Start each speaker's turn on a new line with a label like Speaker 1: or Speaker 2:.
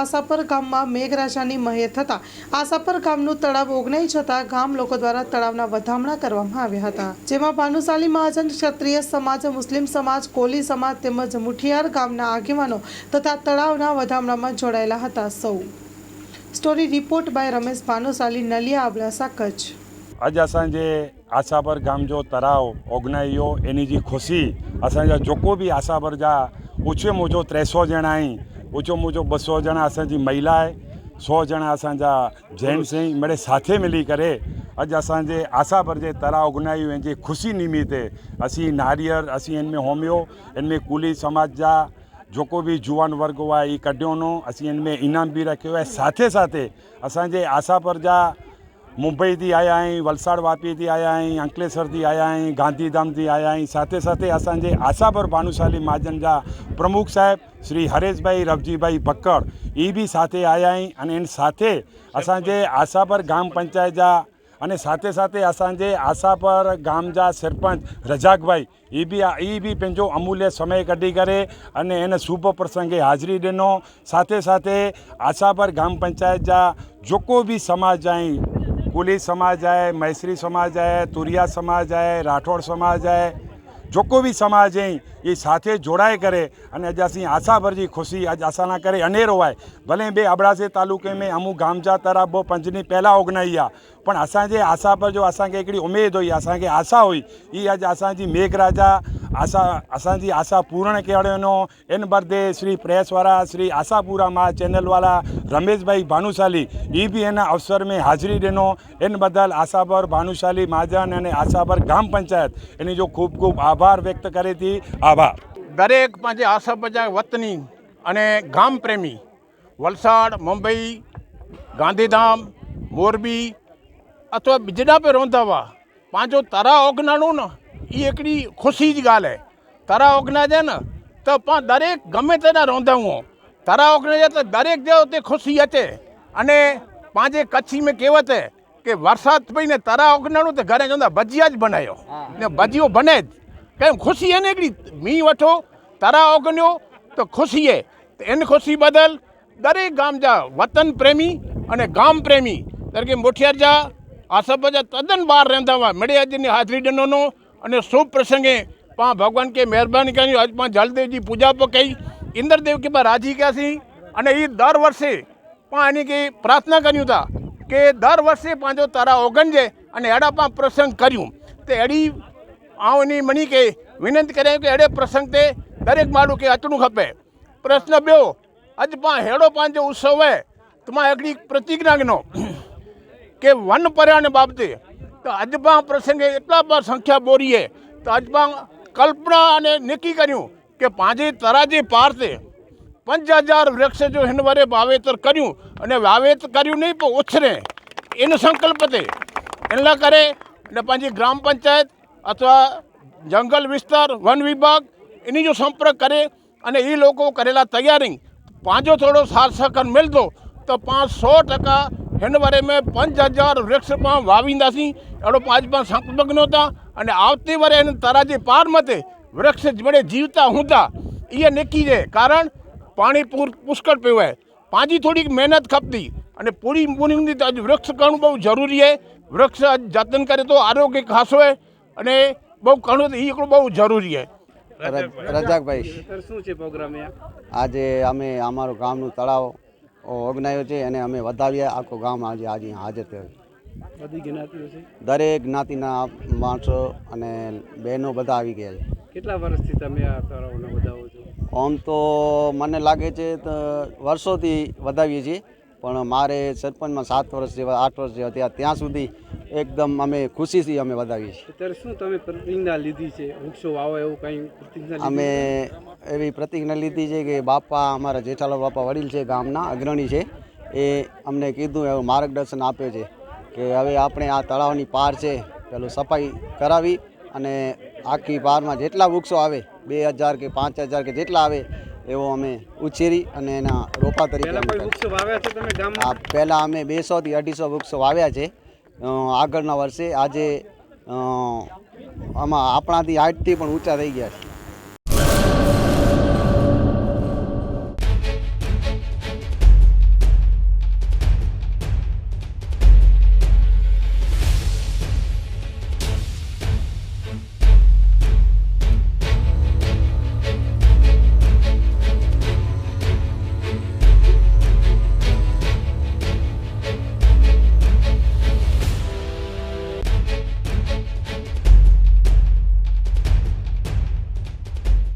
Speaker 1: આશાપર ગામમાં મેઘરાજાની મહેર થતાં આસાપર ગામનું તળાવ ઓગનાઈ જતાં ગામ લોકો દ્વારા તળાવના વધામણા કરવામાં આવ્યા હતા. જેમાં ભાનુશાલી મહાજન, ક્ષત્રિય સમાજ, મુસ્લિમ સમાજ, કોલી સમાજ તેમજ મુઠિયાર ગામના આગેવાનો તથા તળાવના વધામણામાં જોડાયેલા હતા સૌ. Story report by Ramesh Bhanushali, Naliya Abdasa Kutch.
Speaker 2: આજે અસાંજે આશાબર ગામ જો તરાવ ઓગનાઈયો એની જે ખુશી અસાંજા જોકો બી આશાબર જા ઓછે મોજો ત્રેસો જણાઈ ॼणा आहिनि ऊचो मुचो ॿ सौ ॼणा असांजी महिला आहे सौ ॼणा असांजा जेंट्स आहिनि मिड़े साथे मिली करे अॼु असांजे आसाबर जे तराव ओगनाइयो इन जी ख़ुशी निमित्ते असीं नारियल असीं हिन में होमियो हिन में कुली समाज जा जेको बि जुवान वर्ग हुआ ई कढियो हुओ असीं हिन में इनाम बि रखियो आहे साथे साथे असांजे आसापर जा મુંબઈથી આવ્યા અહીં, વલસાડ વાપીથી આવ્યા અહીં, અંકલેશ્વરથી આવ્યા અહીં, ગાંધીધામથી આવ્યા અહીં. સાથે સાથે અસાંજે આશાભર ભાનુશાલી મહાજનજા પ્રમુખ સાહેબ શ્રી હરેશભાઈ રવજીભાઈ ભક્કડ એ બી સાથે આવ્યા અહીં અને એની સાથે અસાંજે આશાભર ગ્રામ પંચાયતજા અને સાથે સાથે અસાંજે આશાપર ગામજા સરપંચ રજાકભાઈ એ બી એ બી પંજો અમૂલ્ય સમય કઢી કરે અને એને શુભ પ્રસંગે હાજરી દેનો. સાથે સાથે આશાપર ગ્રામ પંચાયત જા જોકો બી સમાજ અહીં ગુલી સમાજ આય મૈસરી समाज आए तुरिया સમાજ આય, રાઠોડ સમાજ આય जो को भी समाज है એ સાથે જોડાય કરે અને આજે આશી આશાભરજી ખુશી આજ આશાના કરે અનેરો હોય, ભલે બે અબડાસે તાલુકે મેં અમુક ગામજા તરાબો પંચની પહેલાં ઓગનાઈયા પણ અસાંજે આશા પર જો અસાંકે એકડી ઉમેદ હોય અસાંકે આશા હોય એ આજ અસાંજી મેઘરાજા આશા, આશાજી આશા પૂર્ણ કેળવેનો. એન બર્થડે શ્રી પ્રેસવાળા, શ્રી આશાપુરા મા ચેનલવાળા રમેશભાઈ ભાનુશાલી. એ બી એના અવસર મેં હાજરી દેનો. એન બદલ આશાભર ભાનુશાલી મહાજન અને આશાભર ગ્રામ પંચાયત. એની જો ખૂબ ખૂબ આભાર વ્યક્ત કરી હતી આભાર.
Speaker 3: દરેક પાંચે આશા પ્રજા વતની અને ગામ પ્રેમી વલસાડ, મુંબઈ, ગાંધીધામ, મોરબી અથવા બીજડા પર રોંધાવા પાંચો તારા ઓગનાણું ને એ हिकिड़ी ख़ुशी जी ॻाल्हि आहे तारा ओगना जा न त पाण दरेक गमे ते न रहंदा आहियूं तारा ओगना जा त दरेक जो हुते ख़ुशी अचे अने पंहिंजे कच्छी में कહેवत आहे કે વરસાદ પઈને તારા ઓગનાણું તો ઘરે ચવંदा ભજીયા જ બનાયો. ને ભજીયો બને જ. કેમ ખુશી એને हिकिड़ी मींहुं वठो तारा ઓગન્યો તો ખુશી એ એની ખુશી બદલ દરેક ગામ જા વતન પ્રેમી અને ગામ પ્રેમી. તરીકે મોઠિયાર જા આ સભ જા તદ્દન બહાર રહેંदा हुआ मिड़े अॼु हाज़री ॾिनो અને શુભ પ્રસંગે पा भगवान के महिरबानी कयूं अॼु मां जलदेव जी पूजा पियो कई इंद्र देव खे पाण राज़ी कयासीं अने हीअ दर वर्षे पाण हिन खे प्रार्थना कयूं था की दर वर्षे पंहिंजो तारा ओगणिजे अने अहिड़ा पाण प्रसंग करियूं त अहिड़ी आउं इन मणी खे विनंती करियां की अहिड़े प्रसंग ते दरेक माण्हू खे अचिणो खपे प्रश्न ॿियो अॼु पाण अहिड़ो पंहिंजो उत्सव आहे त मां हिकिड़ी प्रतिज्ञा ॾिनो की वन पर्यावरण बाबति તો અજબા પ્રસંગે એટલા બધા સંખ્યા બોરીએ તો અજબા કલ્પના અને નક્કી કર્યું કે પાંજે તરાજી પારતે પંચ હજાર વૃક્ષ જો હિનવરે વાવેતર કર્યું અને વાવેતર કર્યું નહીં પણ ઉછરે. એનો સંકલ્પ તે એટલા કરે અને પાંજી ગ્રામ પંચાયત અથવા જંગલ વિસ્તાર, વન વિભાગ એની જો સંપર્ક કરે અને એ લોકો કરેલા તૈયારી. પાંજો થોડો સાર્થક મિલતો તો પાંચ સો ટકા हिन बारे में पंज हज़ार वृक्ष पाण वावींदासीं अहिड़ो पंहिंज पाण संकल्प था अने आवते वारे हिन तरा जे पार मथे वृक्ष मिड़े जीवता हूंदा इहा निकी जे कारणु पाणी पूर पुष्कळ पियो आहे पंहिंजी थोरी महिनत खपंदी अने पूरी मुनी त अॼु वृक्ष करणु बहू ज़रूरी आहे वृक्ष अॼु जतन करे थो आरोग्य खासो आहे अने બહુ ઘણું એ એકલું બહુ જરૂરી
Speaker 4: છે રજાકભાઈ
Speaker 5: શું છે પ્રોગ્રામ
Speaker 4: આજે અમે અમારું ગામનું તળાવ ઓગનાયો છે અને અમે વધાવ્યા આખું ગામ આજે આજે હાજર થયું
Speaker 5: બધી જ્ઞાતિઓ છે?
Speaker 4: દરેક જ્ઞાતિના માણસો અને બહેનો બધા આવી ગયા છે.
Speaker 5: કેટલા વર્ષથી તમે આ તળાવને વધાવો છો?
Speaker 4: આમ તો મને લાગે છે તો વર્ષોથી વધાવીએ છીએ. પણ મારે સરપંચમાં સાત વર્ષ જેવા આઠ વર્ષ જેવા ત્યાં ત્યાં સુધી એકદમ અમે ખુશીથી અમે વધાવીએ છીએ
Speaker 5: અત્યારે શું તમે પ્રતિજ્ઞા લીધી છે? વૃક્ષો વાવો એવું કંઈ પ્રતિજ્ઞા
Speaker 4: અમે એવી પ્રતિજ્ઞા લીધી છે કે બાપા અમારા જેઠાલાલ બાપા વડીલ છે ગામના અગ્રણી છે. એ અમને કીધું એવું માર્ગદર્શન આપે છે કે હવે આપણે આ તળાવની પાર છે પેલું સફાઈ કરાવી અને આખી પારમાં જેટલા વૃક્ષો આવે બે હજાર કે પાંચ હજાર કે જેટલા આવે એવો અમે ઉછેરી અને એના રોપા તરીકે આ પહેલાં અમે બેસોથી અઢીસો વૃક્ષો વાવ્યા છે. આગળના વર્ષે આજે આમાં આપણાથી હાઇટથી પણ ઊંચા થઈ ગયા છે.